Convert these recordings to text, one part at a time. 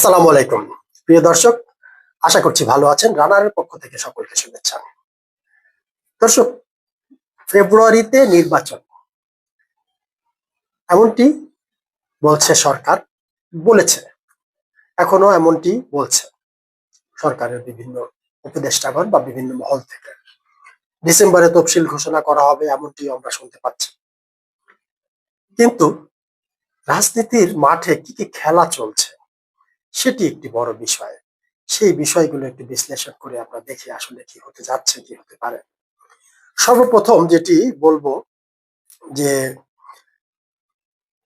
আসসালামু আলাইকুম। প্রিয় দর্শক, আশা করছি ভালো আছেন। রানারের পক্ষ থেকে সকলকে শুভেচ্ছা। দর্শক, ফেব্রুয়ারিতে নির্বাচন। এমনটি বলছে সরকার, বলেছে। এখনও এমনটি বলছে সরকারের বিভিন্ন উপদেষ্টাগণ বা বিভিন্ন মহল থেকে। ডিসেম্বরে তফসিল ঘোষণা করা হবে এমনটি আমরা শুনতে পাচ্ছি। কিন্তু রাজনীতির মাঠে কি কি খেলা চলছে? সেটি একটি বড় বিষয়। সেই বিষয়গুলো একটু বিশ্লেষণ করে আমরা দেখি আসলে কি হতে যাচ্ছে, কি হতে পারে। সর্বপ্রথম যেটি বলব যে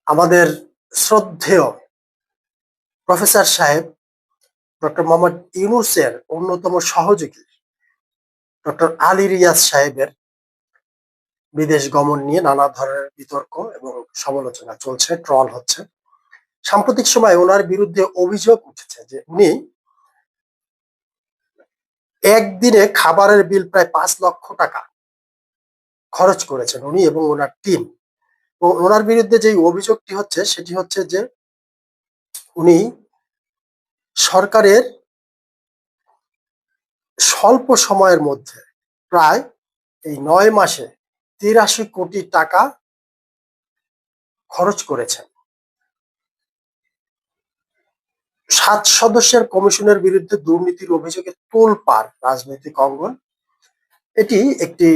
আমাদের শ্রদ্ধেয় প্রফেসর সাহেব ডক্টর মোহাম্মদ ইউনুসের অন্যতম সহযোগী ডক্টর আলী রিয়াজ সাহেবের বিদেশ গমন নিয়ে নানা ধরনের বিতর্ক এবং সমালোচনা চলছে, ট্রল হচ্ছে। সাম্প্রতিক সময় ওনার বিরুদ্ধে অভিযোগ উঠেছে যে উনি একদিনে খাবারের বিল প্রায় পাঁচ লক্ষ টাকা খরচ করেছেন উনি এবং ওনার টিম। ওনার বিরুদ্ধে যে অভিযোগটি হচ্ছে, সেটি হচ্ছে যে উনি সরকারের স্বল্প সময়ের মধ্যে প্রায় এই নয় মাসে তিরাশি কোটি টাকা খরচ করেছেন। সাত সদস্যের কমিশনের বিরুদ্ধে দুর্নীতির অভিযোগে তোলপাড় রাজনৈতিক অঙ্গন। এটি একটি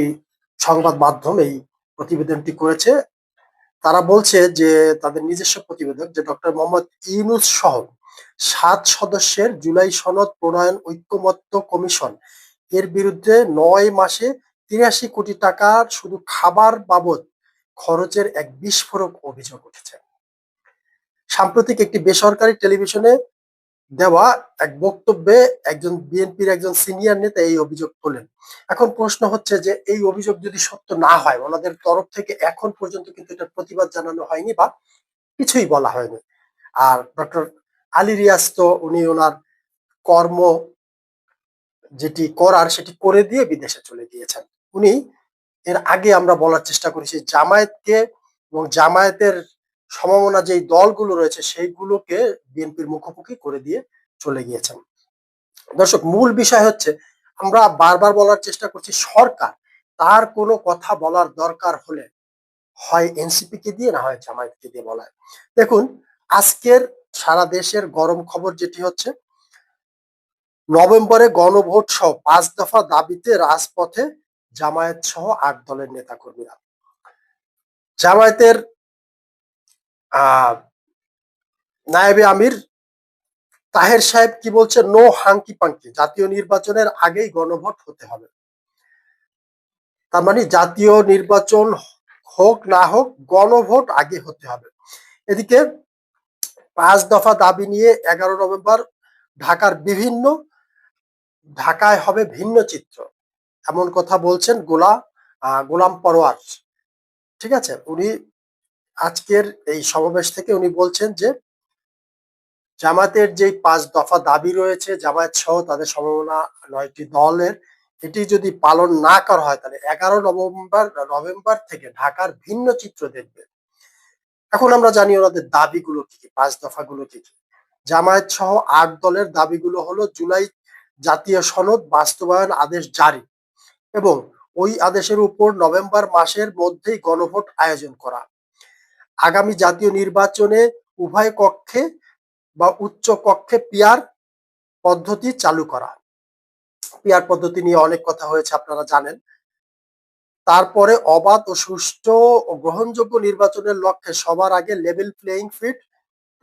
সংবাদ মাধ্যম, এই প্রতিবেদনটি করেছে। তারা বলছে যে, তাদের নিজস্ব প্রতিবেদক যে ডক্টর মোহাম্মদ ইউনুস সহ সাত সদস্যের জুলাই সনদ প্রণয়ন ঐক্যমত্য কমিশন এর বিরুদ্ধে নয় মাসে তিরাশি কোটি টাকার শুধু খাবার বাবদ খরচের এক বিস্ফোরক অভিযোগ উঠেছে। সাম্প্রতিক একটি বেসরকারি টেলিভিশনে দেওয়া এক বক্তব্যে একজন বিএনপির একজন সিনিয়র নেতা এই অভিযোগ তোলেন। এখন প্রশ্ন হচ্ছে যে, এই অভিযোগ যদি সত্য না হয়, ওনাদের তরফ থেকে এখন পর্যন্ত কিন্তু এটা প্রতিবাদ জানানো হয়নি বা কিছুই বলা হয়নি। আর ডক্টর আলী রিয়াজ তো উনি ওনার কর্ম যেটি করার সেটি করে দিয়ে বিদেশে চলে গিয়েছেন। উনি এর আগে আমরা বলার চেষ্টা করেছি জামায়াতকে এবং জামায়াতের সম্ভাবনা যেই দলগুলো রয়েছে সেইগুলোকে বিএনপির মুখোমুখি করে দিয়ে চলে গিয়েছেন। দর্শক, মূল বিষয় হচ্ছে আমরা বারবার বলার চেষ্টা করছি, সরকার তার কোনো কথা বলার দরকার হলে হয় এনসিপি কে দিয়ে, না হয় জামায়াতকে দিয়ে বলায় দেখুন, আজকের সারা দেশের গরম খবর যেটি হচ্ছে, নভেম্বরে গণভোট সহ পাঁচ দফা দাবিতে রাজপথে জামায়াত সহ আট দলের নেতাকর্মীরা। জামায়াতের নায়েবে আমির তাহের সাহেব কি বলছে? No hanky panky. জাতীয় নির্বাচনের আগেই গণভোট হতে হবে। তার মানে জাতীয় নির্বাচন হোক না হোক, গণভোট আগে হতে হবে। এদিকে পাঁচ দফা দাবি নিয়ে এগারো নভেম্বর ঢাকার বিভিন্ন ঢাকায় হবে ভিন্ন চিত্র। এমন কথা বলছেন গোলা গোলাম পরোয়ার। ঠিক আছে? উনি আজকের এই সমাবেশ থেকে উনি বলছেন যে জামাতের যে পাঁচ দফা দাবি রয়েছে, জামায়াত সহ তাদের সম্ভাবনা নয়টি দলের, এটি যদি পালন না করা হয়, তাহলে এগারো নভেম্বর নভেম্বর থেকে ঢাকার ভিন্ন চিত্র দেখবে। এখন আমরা জানি ওনাদের দাবিগুলো কি কি, পাঁচ দফাগুলো কি কি। জামায়াত সহ আট দলের দাবিগুলো হলো জুলাই জাতীয় সনদ বাস্তবায়ন আদেশ জারি এবং ওই আদেশের উপর নভেম্বর মাসের মধ্যেই গণভোট আয়োজন করা। আগামী জাতীয় নির্বাচনে উভয় কক্ষে বা উচ্চ কক্ষে পিয়ার পদ্ধতি চালু করা। পিয়ার পদ্ধতি নিয়ে অনেক কথা হয়েছে, আপনারা জানেন। তারপরে অবাধ ও সুষ্ঠু ও গ্রহণযোগ্য নির্বাচনের লক্ষ্যে সবার আগে লেভেল প্লেইং ফিল্ড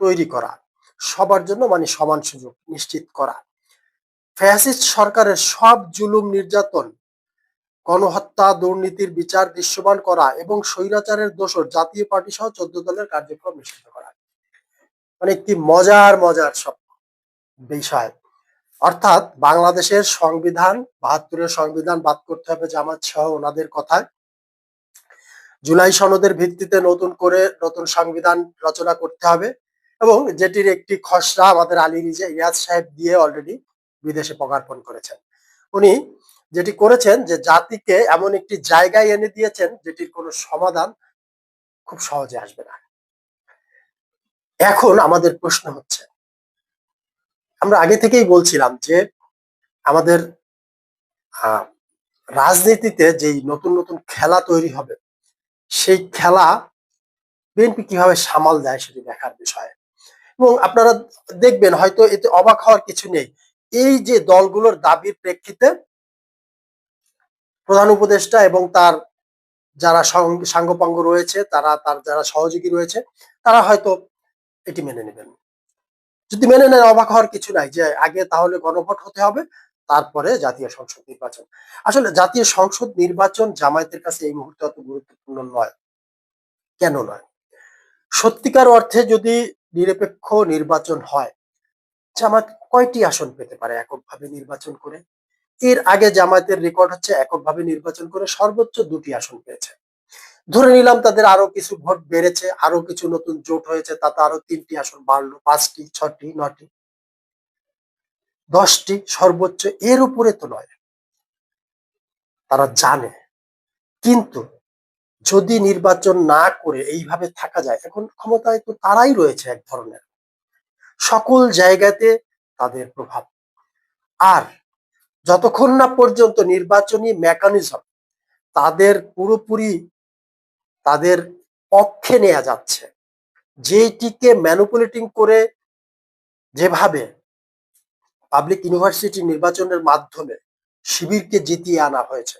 তৈরি করা। সবার জন্য মানে সমান সুযোগ নিশ্চিত করা। ফ্যাসিস্ট সরকারের সব জুলুম নির্যাতন গণহত্যা, দুর্নীতির বিচার দৃশ্যমান করা এবং স্বৈরাচারের দোষর জাতীয় পার্টি সহ চোদ্দ দলের কার্যক্রম নিষিদ্ধ করা। মানে একটি মজার মজার সব বিষয়। অর্থাৎ বাংলাদেশের সংবিধান, বাহাত্তরের সংবিধান বাদ করতে হবে জামাত সহ ওনাদের কথায়। জুলাই সনদের ভিত্তিতে নতুন করে নতুন সংবিধান রচনা করতে হবে এবং যেটির একটি খসড়া আমাদের আলী রিয়াজ সাহেব দিয়ে অলরেডি বিদেশে পদার্পণ করেছেন। উনি যেটি করেছেন যে জাতিকে এমন একটি জায়গায় এনে দিয়েছেন যেটির কোনো সমাধান খুব সহজে আসবে না। এখন আমাদের প্রশ্ন হচ্ছে, আমরা আগে থেকেই বলছিলাম যে আমাদের রাজনীতিতে যেই নতুন নতুন খেলা তৈরি হবে, সেই খেলা বিএনপি কীভাবে সামাল দেয় সেটি দেখার বিষয়। এবং আপনারা দেখবেন হয়তো এতে অবাক হওয়ার কিছু নেই। এই যে দলগুলোর দাবির প্রেক্ষিতে প্রধান উপদেষ্টা এবং তার যারা সঙ্গ- সাঙ্গপাঙ্গ রয়েছে, তারা, তার যারা সহযোগী রয়েছে, তারা হয়তো এটি মেনে নেবেন। যদি মেনে নেন, অবাক হওয়ার কিছু নাই যে আগে তাহলে গণভোট হতে হবে, তারপরে জাতীয় সংসদ নির্বাচন। আসলে জাতীয় সংসদ নির্বাচন জামায়াতের কাছে এই মুহূর্তে অত গুরুত্বপূর্ণ নয়। কেন নয়? সত্যিকার অর্থে যদি নিরপেক্ষ নির্বাচন হয়, জামায়াত কয়টি আসন পেতে পারে এককভাবে নির্বাচন করে? এর আগে জামায়াতের রেকর্ড হচ্ছে এককভাবে নির্বাচন করে সর্বোচ্চ দুটি আসন পেয়েছে। ধরে নিলাম তাদের আরও কিছু ভোট বেড়েছে, আরও কিছু নতুন জোট হয়েছে, তাতে আরও তিনটি আসন বাড়লো, পাঁচটি, ছটি, নটি। দশটি সর্বোচ্চ এর উপরে তো নয়। তারা জানে। কিন্তু যদি নির্বাচন না করে এইভাবে থাকা যায়, এখন ক্ষমতায় তো তারাই রয়েছে এক ধরনের। সকল জায়গাতে তাদের প্রভাব। আর যতক্ষণ না পর্যন্ত নির্বাচনী মেকানিজম তাদের পুরোপুরি তাদের পক্ষে নেওয়া যাচ্ছে যেটিকে ম্যানুপুলেটিং করে যেভাবে পাবলিক ইউনিভার্সিটি নির্বাচনের মাধ্যমে শিবিরকে জিতিয়ে আনা হয়েছে,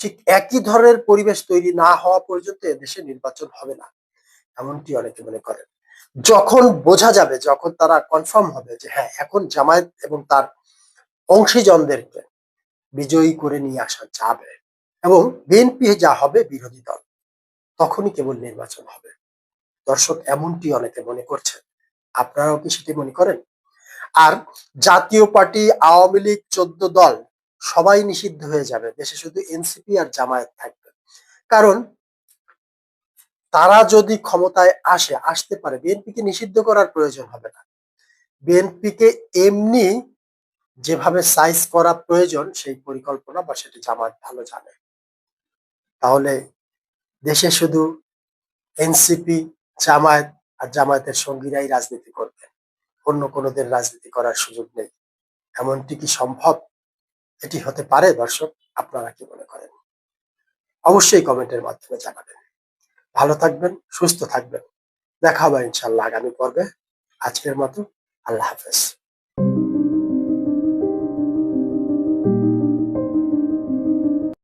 ঠিক একই ধরনের পরিবেশ তৈরি না হওয়া পর্যন্ত দেশে নির্বাচন হবে না, এমনটি অনেকে মনে করেন। যখন বোঝা যাবে, যখন তারা কনফার্ম হবে যে হ্যাঁ এখন জামায়াত এবং তার অংশীজনদেরকে বিজয়ী করে নিয়ে আসা যাবে এবং বিএনপি যা হবে বিরোধী দল, তখনই কেবল নির্বাচন হবে। দর্শক, এমনটি অনেকে মনে করছে আপনারাও কি সেটি মনে করেন? আর জাতীয় পার্টি, আওয়ামী লীগ, চোদ্দ দল সবাই নিষিদ্ধ হয়ে যাবে। দেশে শুধু এনসিপি আর জামায়াত থাকবে। কারণ তারা যদি ক্ষমতায় আসে, আসতে পারে। বিএনপিকে নিষিদ্ধ করার প্রয়োজন হবে না। বিএনপিকে এমনি যেভাবে সাইজ করা প্রয়োজন, সেই পরিকল্পনা বা সেটি জামায়াত ভালো জানে। তাহলে দেশে শুধু এনসিপি জামায়াত আর জামায়াতের সঙ্গীরাই রাজনীতি করবে। অন্য কোনোদের রাজনীতি করার সুযোগ নেই। এমনটি কি সম্ভব? এটি হতে পারে দর্শক, আপনারা কি মনে করেন? অবশ্যই কমেন্টের মাধ্যমে জানাবেন। ভালো থাকবেন, সুস্থ থাকবেন। দেখা হবে ইনশাল্লাহ আগামী পর্বে। আজকের মতো আল্লাহ হাফেজ।